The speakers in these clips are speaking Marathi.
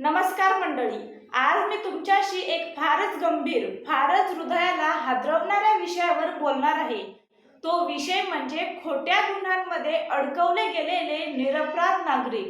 नमस्कार मंडळी. आज मी तुमच्याशी एक फारच गंभीर फारच हृदयाला हादरवणाऱ्या विषयावर बोलणार आहे. तो विषय म्हणजे खोट्या गुन्ह्यांमध्ये अडकवले गेलेले निरपराध नागरिक.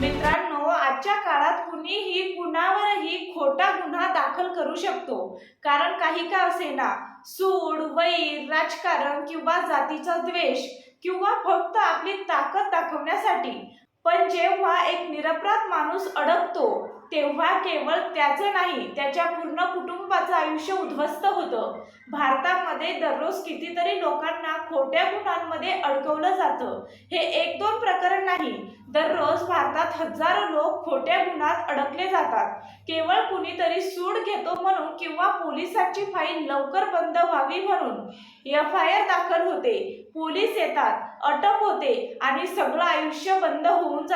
मित्रांनो आजच्या काळात कुणीही कुणावरही खोटा गुन्हा दाखल करू शकतो. कारण काही का असेना सूड वैर राजकारण किंवा जातीचा द्वेष किंवा फक्त आपली ताकद दाखवण्यासाठी पण जेव्हा एक निरपराध माणूस अडकतो तेव्हा केवळ त्याचं नाही त्याच्या पूर्ण कुटुंबाचं आयुष्य उद्ध्वस्त होतं. भारतामध्ये दररोज कितीतरी लोकांना खोट्या गुन्ह्यांमध्ये अडकवलं जातं. हे एक दोन प्रकरण नाही दररोज भारतात हजारो लोक खोट्या गुन्ह्यात अडकले जातात. केवळ कुणीतरी सूड घेतो म्हणून किंवा पोलिसांची फाईल लवकर बंद व्हावी म्हणून एफ आय आर दाखल होते. पोलीस येतात अटक होते आणि सगळं आयुष्य बंद होऊन जातं.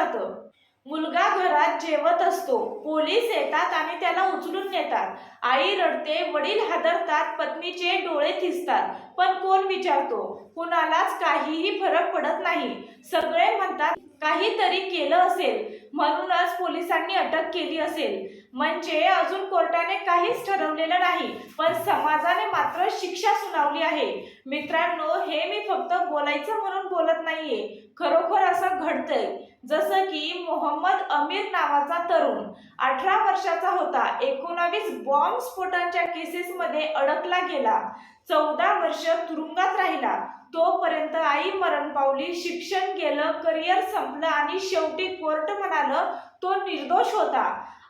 मुलगा घरात जेवत असतो. पोलीस येतात आणि त्याला उचलून नेतात. आई रडते वडील हादरतात पत्नीचे डोळे थिसतात. पण कोण विचारतो? कुणालाच काहीही फरक पडत नाही. सगळे म्हणतात काहीतरी केलं असेल. म्हणूनच पोलिसांनी अटक केली असेल. म्हणजे अजून कोर्टाने काहीच ठरवलेलं नाही पण समाजाने मात्र शिक्षा सुनावली आहे. मित्रांनो हे मी फक्त बोलायचं म्हणून बोलत नाहीये. खरोखर असं घडतंय. जसं की मोहम्मद अमीर नावाचा तरुण अठरा वर्षाचा होता. एकोणावीस बॉम्ब स्फोटांच्या केसेसमध्ये अडकला गेला. चौदा वर्ष तुरुंगात राहिला. तोपर्यंत आई मरण पावली शिक्षण गेलं करिअर संपलं आणि शेवटी कोर्ट म्हणालं तो निर्दोष होता.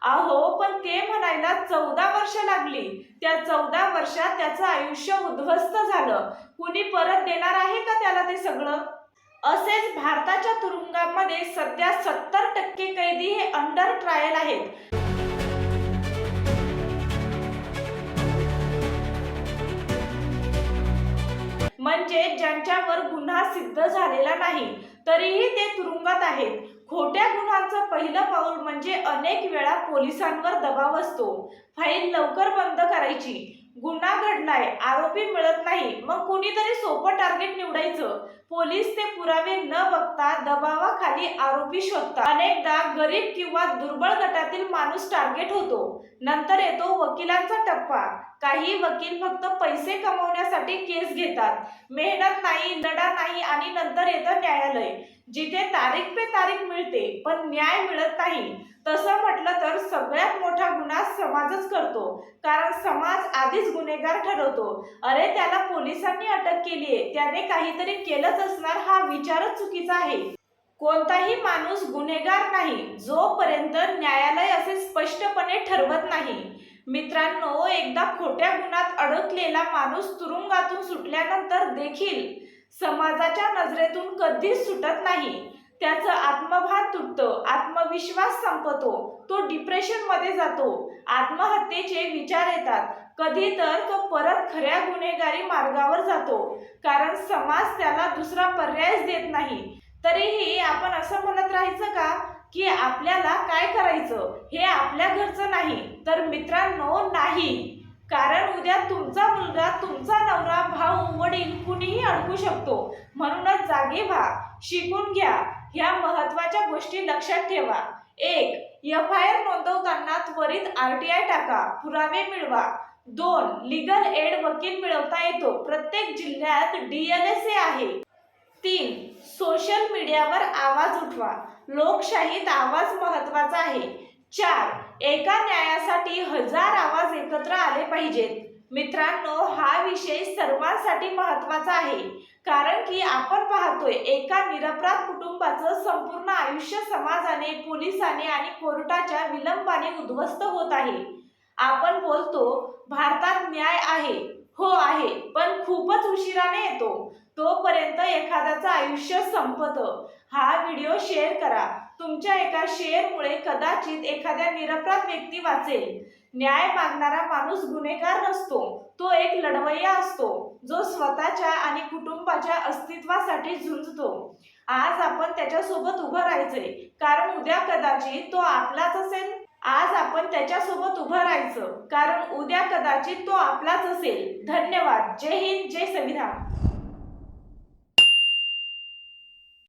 अहो पण ते म्हणायला चौदा वर्ष लागली. त्या चौदा वर्षात त्याचं आयुष्य उद्ध्वस्त झालं. कुणी परत देणार आहे का त्याला ते सगळं? असेच भारताच्या तुरुंगामध्ये सध्या सत्तर टक्के कैदी हे अंडर ट्रायल आहेत. म्हणजे ज्यांच्यावर गुन्हा सिद्ध झालेला नाही तरीही ते तुरुंगात आहेत. खोट्या गुन्ह्यांचं पहिलं पाऊल म्हणजे अनेक वेळा पोलिसांवर दबाव असतो. फाईल लवकर बंद करायची. गुन्हा घडलाय आरोपी मिळत नाही मग कुणीतरी सोपं टार्गेट निवडायचं. पोलीस ते पुरावे न बघता दबावाखाली आरोपी शोधतात. अनेकदा गरीब किंवा दुर्बळ गटातील माणूस टार्गेट होतो. नंतर येतो वकिलांचा टप्पा. काही वकील फक्त पैसे कमवण्यासाठी केस घेतात. मेहनत नाही लढा नाही आणि नंतर येतं न्यायालय. जिथे तारीख पे तारीख मिळते पण न्याय मिळत नाही. तसं म्हटलं तर सगळ्यात मोठा गुन्हा समाजच करतो. कारण समाज आधीच गुन्हेगार ठरवतो. अरे त्याला पोलिसांनी अटक केली आहे त्याने काहीतरी केलंच असणार हा विचारच चुकीचा आहे. कोणताही माणूस गुन्हेगार नाही जोपर्यंत न्यायालय असे स्पष्टपणे ठरवत नाही. मित्रांनो एकदा खोट्या गुन्हात अडकलेला माणूस तुरुंगातून सुटल्यानंतर देखील समाजाच्या नजरेतून कधीच सुटत नाही. त्याचं आत्मभान तुटतं आत्मविश्वास संपतो तो डिप्रेशनमध्ये जातो. आत्महत्येचे विचार येतात. कधी तर तो परत खऱ्या गुन्हेगारी मार्गावर जातो. कारण समाज त्याला दुसरा पर्यायच देत नाही. तरीही आपण असं म्हणत राहायचं का? की आपल्याला काय करायचं? हे आपल्या घरचं नाही तर मित्रांनो नाही. कारण उद्या तुमचा मुलगा तुमचा नवरा भाऊ वडील कुणीही अडकू शकतो. म्हणूनच जागे व्हा शिकून घ्या. ह्या महत्त्वाच्या गोष्टी लक्षात ठेवा. एक एफ आय आर नोंदवताना त्वरित आर टी आय टाका. पुरावे मिळवा. दोन लिगल एड वकील मिळवता येतो. प्रत्येक जिल्ह्यात डी एल एस ए आहे. तीन सोशल मीडियावर आवाज उठवा. लोकशाहीत आवाज महत्त्वाचा आहे. चार एका न्यायासाठी हजार आवाज एकत्र आले पाहिजेत. मित्रांनो हा विषय सर्वांसाठी महत्त्वाचा आहे. कारण की आपण पाहतोय एका निरपराध कुटुंबाचं संपूर्ण आयुष्य समाजाने पोलिसाने आणि कोर्टाच्या विलंबाने उद्ध्वस्त होत आहे. आपण बोलतो भारतात न्याय आहे. हो आहे पण खूपच उशिराने येतो. तोपर्यंत एखाद्याचं आयुष्य संपतं. हा व्हिडिओ शेअर करा. तुमच्या एका शेअरमुळे कदाचित एखाद्या निरपराध व्यक्ती वाचेल. न्याय मागणारा माणूस गुन्हेगार नसतो. तो एक लढवय्या असतो जो स्वतःच्या आणि कुटुंबाच्या अस्तित्वासाठी झुंजतो. आज आपण त्याच्यासोबत उभं राहायचंय. कारण उद्या कदाचित तो आपलाच असेल. आज आपण त्याच्यासोबत उभं राहायचं. कारण उद्या कदाचित तो आपलाच असेल. धन्यवाद. जय हिंद. जय संविधान.